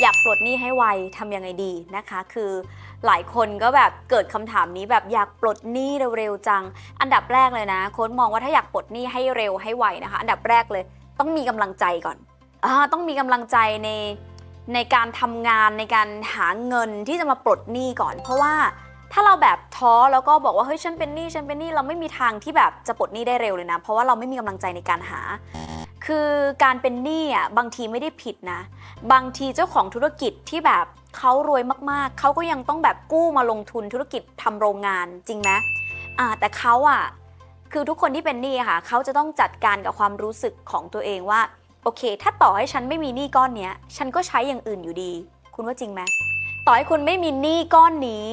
อยากปลดหนี้ให้ไวทำยังไงดีนะคะ คือหลายคนก็แบบเกิดคำถามนี้แบบอยากปลดหนี้เร็วๆจัง อันดับแรกเลยนะโค้ดมองว่าถ้าอยากปลดหนี้ให้เร็วให้ไวนะคะ อันดับแรกเลย ต้องมีกำลังใจก่อนอต้องมีกำลังใจในในการทำงานในการหาเงินที่จะมาปลดหนี้ก่อน เพราะว่าถ้าเราแบบท้อแล้วก็บอกว่าเฮ้ยฉันเป็นหนี้ฉันเป็นหนี้เราไม่มีทางที่แบบจะปลดหนี้ได้เร็วเลยนะ เพราะว่าเราไม่มีกำลังใจในการหา คือการเป็นหนี้อะบางทีไม่ได้ผิดนะ บางทีเจ้าของธุรกิจที่แบบเขารวยมากๆ เขาก็ยังต้องแบบกู้มาลงทุนธุรกิจทำโรงงานจริงไหมอ่าแต่เขาอะคือทุกคนที่เป็นหนี้ค่ะเขาจะต้องจัดการกับความรู้สึกของตัวเองว่าโอเค ถ้าต่อให้ฉันไม่มีหนี้ก้อนเนี้ย ฉันก็ใช้อย่างอื่นอยู่ดี คุณว่าจริงไหมต่อให้คุณไม่มีหนี้ก้อนนี้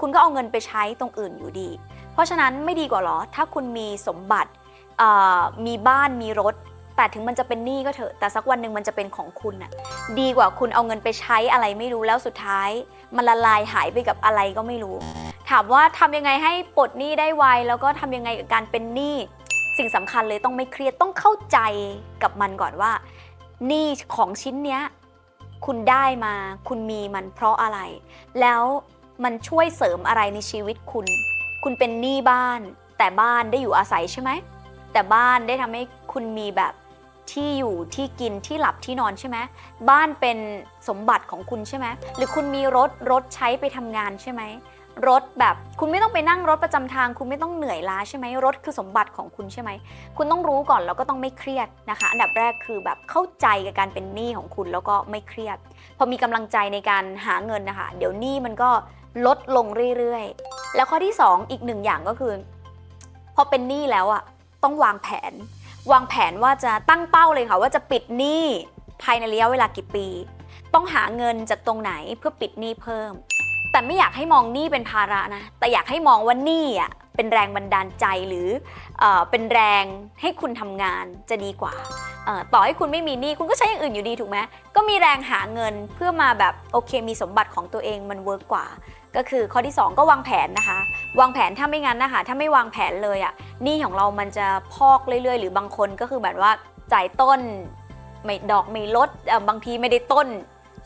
คุณก็เอาเงินไปใช้ตรงอื่นอยู่ดี เพราะฉะนั้นไม่ดีกว่าหรอ ถ้าคุณมีสมบัติมีบ้านมีรถ แต่ถึงมันจะเป็นหนี้ก็เถอะ แต่สักวันหนึ่งมันจะเป็นของคุณน่ะ ดีกว่าคุณเอาเงินไปใช้อะไรไม่รู้แล้วสุดท้าย มันละลายหายไปกับอะไรก็ไม่รู้ ถามว่าทำยังไงให้ปลดหนี้ได้ไว แล้วก็ทำยังไงกับการเป็นหนี้ สิ่งสำคัญเลยต้องไม่เครียด ต้องเข้าใจกับมันก่อนว่า หนี้ของชิ้นเนี้ย คุณได้มา คุณมีมันเพราะอะไร แล้วมันช่วยเสริมอะไรในชีวิตคุณ คุณเป็นหนี้บ้าน แต่บ้านได้อยู่อาศัยใช่ไหม แต่บ้านได้ทำให้คุณมีแบบ ที่อยู่ที่กินที่หลับที่นอนใช่ไหมบ้านเป็นสมบัติของคุณใช่ไหมหรือคุณมีรถรถใช้ไปทำงานใช่ไหมรถแบบคุณไม่ต้องไปนั่งรถประจำทาง คุณไม่ต้องเหนื่อยล้าใช่ไหมรถคือสมบัติของคุณใช่ไหมคุณต้องรู้ก่อนแล้วก็ต้องไม่เครียดนะคะ อันดับแรกคือแบบเข้าใจกับการเป็นหนี้ของคุณแล้วก็ไม่เครียด พอมีกำลังใจในการหาเงินนะคะ เดี๋ยวหนี้มันก็ลดลงเรื่อยๆ แล้วข้อที่ 2 อีกหนึ่งอย่างก็คือ พอเป็นหนี้แล้วอะต้องวางแผน วางแผนว่าจะตั้งเป้าเลยค่ะ ว่าจะปิดหนี้ภายในระยะเวลากี่ปี ต้องหาเงินจากตรงไหนเพื่อปิดหนี้เพิ่ม แต่ไม่อยากให้มองหนี้เป็นภาระนะ แต่อยากให้มองว่าหนี้อะเป็นแรงบันดาลใจหรือเอเป็นแรงให้คุณทำงานจะดีกว่า ต่อให้คุณไม่มีหนี้คุณก็ใช้อย่างอื่นอยู่ดีถูกไหมก็มีแรงหาเงินเพื่อมาแบบโอเคมีสมบัติของตัวเองมันเวิร์กกว่า ก็คือข้อที่ 2 ก็วางแผนนะคะ วางแผนถ้าไม่งั้นนะคะ ถ้าไม่วางแผนเลยอะ่ะหนี้ของเรามันจะพอกเรื่อยๆ หรือบางคนก็คือแบบว่าจ่ายต้นไม่ดอกไม่ลดบางทีไม่ได้ต้น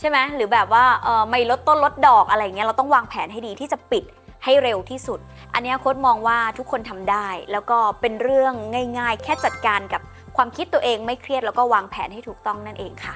ใช่ไหมหรือแบบว่าไม่ลดต้นลดดอกอะไรเงี้ยเราต้องวางแผนให้ดีที่จะปิดให้เร็วที่สุด อันนี้โค้ดมองว่าทุกคนทำได้ แล้วก็เป็นเรื่องง่าย ๆ แค่จัดการกับความคิดตัวเองไม่เครียดแล้วก็วางแผนให้ถูกต้องนั่นเองค่ะ